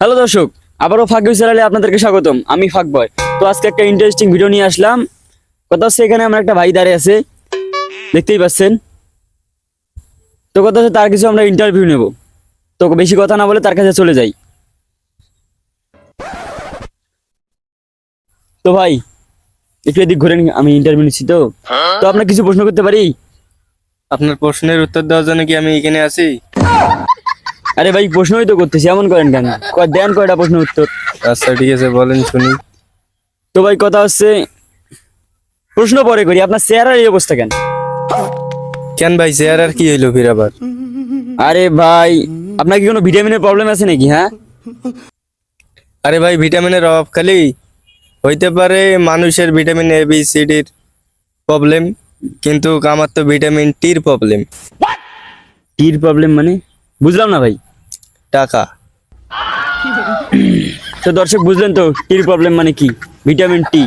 Hello দর্শক, আবারও ফাঁক চ্যানেলে আপনাদেরকে স্বাগতম। আমি ফাঁক বয় তো আজকে একটা ইন্টারেস্টিং ভিডিও নিয়ে আসলাম। কথা হচ্ছে এখানে আমার একটা ভাই দাঁড়িয়ে আছে। দেখতেই পাচ্ছেন? তো কথা হচ্ছে তার কিছু আমরা ইন্টারভিউ নেব। তো বেশি কথা না বলে তার কাছে চলে যাই। তো ভাই, একটু এদিক ঘুরেন আমি ইন্টারভিউ নিচ্ছি তো। তো আপনার কিছু প্রশ্ন করতে পারি? আপনার প্রশ্নের উত্তর দেওয়ার জন্য কি আমি এখানে আছি? আরে ভাই প্রশ্নই তো করতেছি এমন করেন কেন? দেন কয়টা প্রশ্ন উত্তর? আচ্ছা ঠিক আছে বলেন শুনি। তো ভাই কথা হচ্ছে প্রশ্ন পরে করি আপনার চেহারার এই অবস্থা কেন? কেন ভাই চেয়ার আর কি হইল ফির আবার? আরে ভাই আপনার কি কোনো ভিটামিনের প্রবলেম আছে নাকি হ্যাঁ? আরে ভাই ভিটামিনের অভাব খালি। হইতে পারে মানুষের ভিটামিন এ বি সি ডির প্রবলেম কিন্তু আমার তো ভিটামিন টির প্রবলেম টির প্রবলেম মানে? বুঝলাম না ভাই। টাকা। তো দর্শক বুঝলেন তো টির প্রবলেম মানে কি? ভিটামিন টি